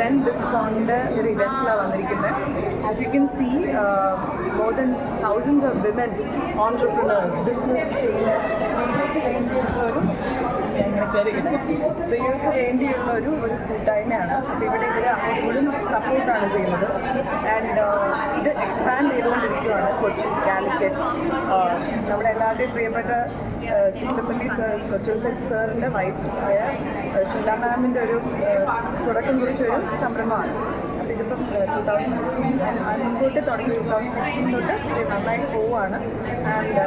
When discount ഒരു ഇവന്റിലാണ് വന്നിരിക്കുന്നത് as you can see more than thousands of women entrepreneurs business ചെയ്യുന്ന സ്ത്രീകൾക്ക് വേണ്ടിയിട്ടുള്ള ഒരു സ്ത്രീകൾക്ക് വേണ്ടിയുള്ള ഒരു ഒരു കൂട്ടായ്മയാണ്. അപ്പോൾ ഇവിടെ ഇവർ അങ്ങോട്ടും സപ്പോർട്ടാണ് ചെയ്യുന്നത്. ആൻഡ് ഇത് എക്സ്പാൻഡ് ചെയ്തുകൊണ്ടിരിക്കുകയാണ്. കൊച്ചി കാലിക്കറ്റ് നമ്മുടെ എല്ലാവരുടെയും പ്രിയപ്പെട്ട uh, ചിത്രപ്പള്ളി സർ കൊച്ചൂർ സാറിന്റെ വൈഫ് ആയ ഷീല മാമിന്റെ ഒരു uh, തുടക്കം കുറിച്ചൊരു സംരംഭമാണ്. അപ്പോൾ ഇതിപ്പം ടു തൗസൻഡ് സിക്സ്റ്റീൻ മുൻകൂട്ടി തുടങ്ങി ടു തൗസൻഡ് സിക്സ്റ്റീൻ തൊട്ട് നന്നായിട്ട് പോവുകയാണ്. ആൻഡ്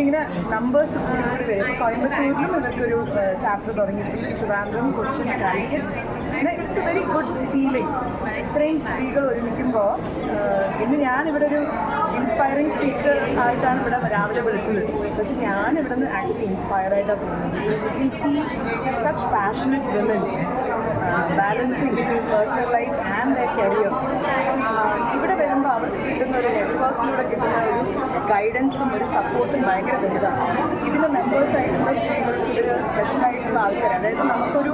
ഇതിങ്ങനെ നമ്പേഴ്സ് കൂടി കൂടി വരും. കോയമ്പത്തൂരിലും ഇതൊക്കെ ഒരു ചാപ്റ്റർ തുടങ്ങിയിട്ടുണ്ട് Trivandrum Cochin Calicut it's a very good feeling ഇത്രയും സ്ത്രീകൾ ഒരുമിക്കുമ്പോൾ ഇന്ന് ഇവിടെ ഒരു ഇൻസ്പയറിംഗ് സ്പീക്കർ ആയിട്ടാണ് ഇവിടെ രാവിലെ വിളിച്ചത്. പക്ഷെ ഞാൻ ഇവിടെ നിന്ന് ആക്ച്വലി ഇൻസ്പയർഡ് ആയിട്ടാണ് പോകുന്നത് you see such passionate women balancing personal life and the career ഇവിടെ വരുമ്പോൾ അവർക്ക് കിട്ടുന്ന ഒരു നെറ്റ്വർക്കിലൂടെ കിട്ടുന്ന ഒരു ഗൈഡൻസും ഒരു സപ്പോർട്ടും ഭയങ്കര വലുതാണ്. ഇതിന്റെ മെമ്പേഴ്സായിട്ടുള്ള സ്ത്രീകൾക്ക് ഒരു സ്പെഷ്യലായിട്ടുള്ള ആൾക്കാർ അതായത് നമുക്കൊരു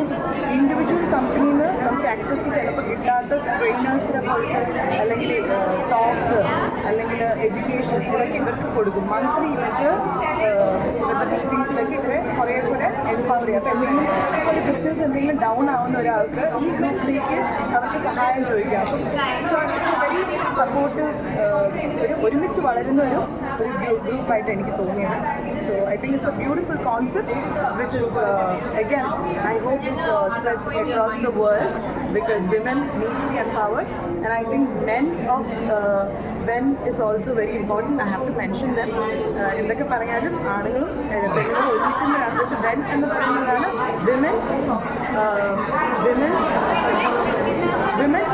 ഇൻഡിവിജ്വൽ കമ്പനിയിൽ നിന്ന് നമുക്ക് ആക്സസ് ചിലപ്പോൾ കിട്ടാത്ത ട്രെയിനേഴ്സിനെ പോലത്തെ അല്ലെങ്കിൽ ടോക്സ് അല്ലെങ്കിൽ എഡ്യൂക്കേഷൻ ഇതൊക്കെ ഇവർക്ക് കൊടുക്കും. മന്ത്ലി ഇവർക്ക് ഇവരുടെ മീറ്റിങ്സിലൊക്കെ ഇവരെ കുറേ കൂടെ ചെയ്യും അപ്പോൾ എന്തെങ്കിലും ഒരു ബിസിനസ് എന്തെങ്കിലും ഡൗൺ ആവുന്ന ഒരാൾക്ക് ഈ ഗ്രൂപ്പിലേക്ക് അവർക്ക് സഹായം ചോദിക്കാം. അപ്പം വെരി സപ്പോർട്ടീവ് ഒരു ഒരുമിച്ച് വളരുന്ന ഒരു ഒരു ഗ്രൂപ്പായിട്ട് എനിക്ക് തോന്നിയത്. So I think it's a beautiful concept which is again I hope it spreads across the world because women need to be empowered. And I think men of men is also very important. I have to mention them. Uh, എന്തൊക്കെ പറഞ്ഞാലും ആണുങ്ങളും പെണ്ണുങ്ങളും ഒരുമിക്കുന്നതാണ് പക്ഷെ when എന്ന് പറയുന്നതാണ് women women women